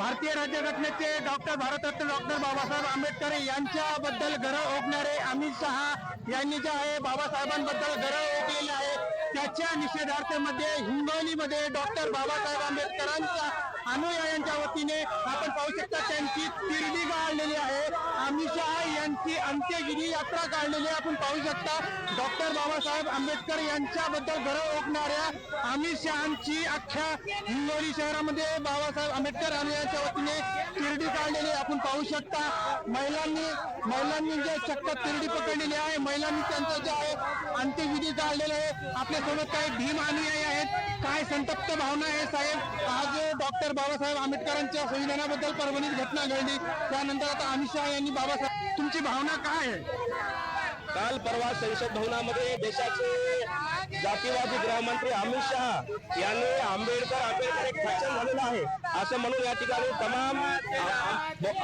भारतीय राज्यघटनेचे doctor Bharat Ratna doctor Babasaheb Ambedkar यांच्याबद्दल गरज ओकणारे अमित शहा यांनी जे आहे बाबासाहेबांबद्दल गरज ओकलेले आहे. त्याच्या निषेधार्थामध्ये हिंगोलीमध्ये डॉक्टर बाबासाहेब आंबेडकरांच्या अनुयायांच्या वतीने आपण पाहू शकता त्यांची तिरडी गाळलेली आहे. अमित शहा यांची अंत्यविधी यात्रा काढलेली आपण पाहू शकता डॉक्टर बाबासाहेब आंबेडकर यांच्याबद्दल गरव ओकणाऱ्या अमित शहाची अख्ख्या हिंगोली शहरामध्ये बाबासाहेब आंबेडकर अनुयायांच्या वतीने तिरडी काढलेली आपण पाहू शकता महिलांनी महिलांनी जे चक्क तिरडी पकडलेली आहे महिलांनी त्यांचं जे आहे अंत्यविधी काढलेले आहे. आपल्यासोबत काही भीम अनुयायी आहेत. काय संतप्त भावना आहे साहेब? आज डॉक्टर बाबासाहेब आंबेडकरांच्या संविधानाबद्दल परभणीत घटना घडली. त्यानंतर आता अमित शहा यांनी बाबासाहेब तुमची भावना काय आहे? काल परवा संसद भवनामध्ये देशाचे जातीवादी गृहमंत्री अमित शहा यांनी आंबेडकर आंबेडकर एक फॅशन झालेलं आहे. असं म्हणून या ठिकाणी तमाम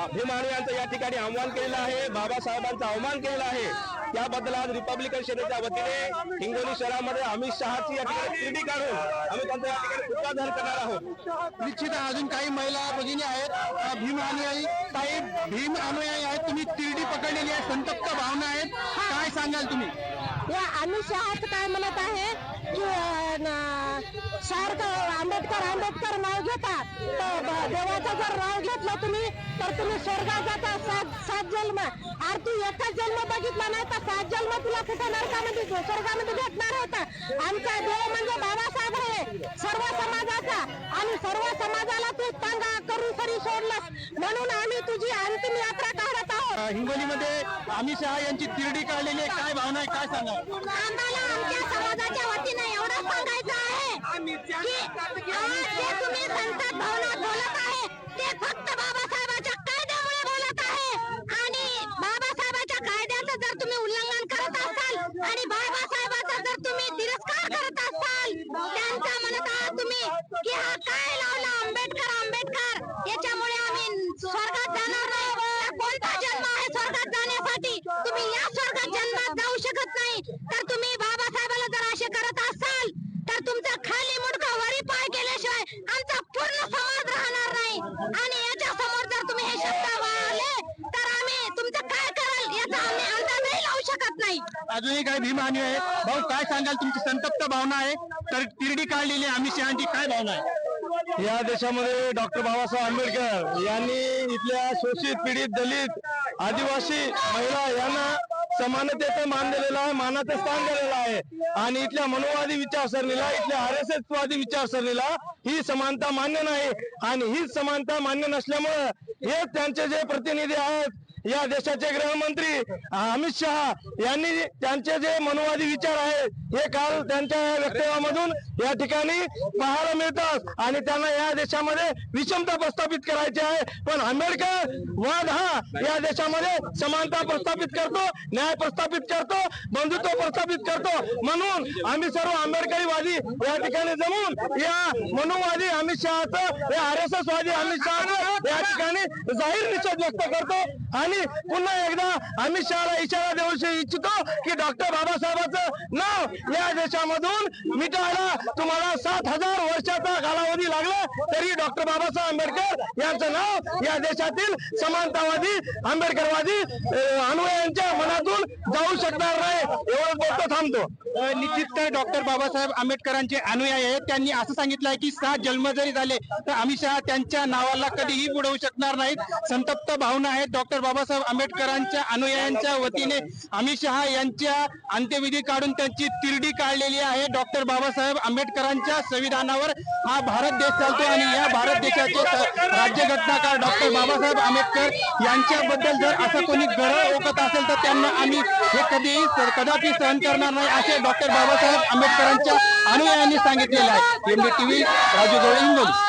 अभिमानियांचं या ठिकाणी आव्हान केलेलं आहे. बाबासाहेबांचा अवमान केलेला आहे. त्याबद्दल आज रिपब्लिकन सेनेच्या वतीने हिंगोली शहरामध्ये अमित शहाची या ठिकाणी तिरडी काढून आम्ही त्यांचा या ठिकाणी पुतळा करणार आहोत. निश्चित अजून काही महिला भगिनी आहेत भीम अनुयायी काही भीम अनुयायी आहेत. तुम्ही तिरडी पकडलेली आहे. संतप्त भावना आहे. सांगाल तुम्ही? या अमित शहाच काय म्हणत आहे की अं, सारखं आंबेडकर आंबेडकर नाव घेता तर देवाचं जर नाव घेतलं तुम्ही तर तुम्ही स्वर्गात जाता सात सात जन्म. अरे तू एकच जन्म बघितला नाही तर सात जन्म तुला कुठे नरकामध्ये स्वर्गामध्ये भेटणार होता आमचा देव म्हणजे बाबासाहेब आहे. सर्व समाजाचा आणि सर्व समाजाला तू तंगा करून सरी सोडलास. म्हणून आम्ही तुझी अंतिम यात्रा हिंगोलीमध्ये अमित शहा यांची तिरडी काढलेली आहे. काय भावना आहे? काय सांगा आम्हाला आमच्या समाजाच्या वतीने एवढं सांगायचं आहे की आज जे तुम्ही संसद भवनात बोलत आहे ते फक्त अजूनही काही भीमानी आहे. भाऊ काय सांगाल? तुमची संतप्त भावना आहे. तर तिरडी काढलेली आहे अमित शहाची काय भावना आहे? या देशामध्ये डॉक्टर बाबासाहेब आंबेडकर यांनी इथल्या शोषित पीडित दलित आदिवासी महिला यांना समानतेचा मान दिलेला आहे मानाचं स्थान दिलेलं आहे. आणि इथल्या मनोवादी विचारसरणीला इथल्या आर एस एसवादी विचारसरणीला ही समानता मान्य नाही. आणि हीच समानता मान्य नसल्यामुळे हे त्यांचे जे प्रतिनिधी आहेत या देशाचे गृहमंत्री अमित शहा यांनी त्यांचे जे मनोवादी विचार आहेत हे काल त्यांच्या वक्तव्यामधून या ठिकाणी पाहायला मिळतात आणि त्यांना या देशामध्ये विषमता प्रस्थापित करायची आहे. पण आंबेडकर वाद हा या देशामध्ये समानता प्रस्थापित करतो न्याय प्रस्थापित करतो बंधुत्व प्रस्थापित करतो. म्हणून आम्ही सर्व आंबेडकरीवादी या ठिकाणी जमून या मनुवादी अमित शहाचं या आर एस एस वादी अमित शहाचं या ठिकाणी जाहीर निषेध व्यक्त करतो. आणि पुन्हा एकदा अमित शहाला इशारा देऊ इच्छितो की डॉक्टर बाबासाहेबांचं नाव या देशामधून मिटायला तुम्हाला सात हजार वर्षाचा कालावधी लागला तरी डॉक्टर बाबासाहेब आंबेडकर यांचं नाव या देशातील समानतावादी आंबेडकरवादी अं, अनुयायांच्या मनातून जाऊ शकणार नाही. एवढं बोलतो थांबतो. निश्चित तर डॉक्टर बाबासाहेब आंबेडकरांचे अनुयायी आहेत. त्यांनी असं सांगितलं आहे की सात जन्म जरी झाले तर अमित शहा त्यांच्या नावाला कधीही बुडवू शकणार नाहीत. संतप्त भावना आहेत डॉक्टर बाबासाहेब आंबेडकरांच्या अनुयायांच्या वतीने. अमित शहा यांच्या अंत्यविधी काढून त्यांची तिरडी काढलेली आहे. डॉक्टर बाबासाहेब आंबेडकरांच्या संविधानावर हा भारत देश चालतो आणि या भारत देशाचे राज्यघटनाकार डॉक्टर बाबासाहेब आंबेडकर यांच्याबद्दल जर असं कोणी गरळ ओकत असेल तर त्यांना आम्ही हे कधीही कदापि सहन करणार नाही असे डॉक्टर बाबासाहेब आंबेडकरांच्या अनुयायांनी सांगितलेलं आहे. MD TV Raju Gawali Hingoli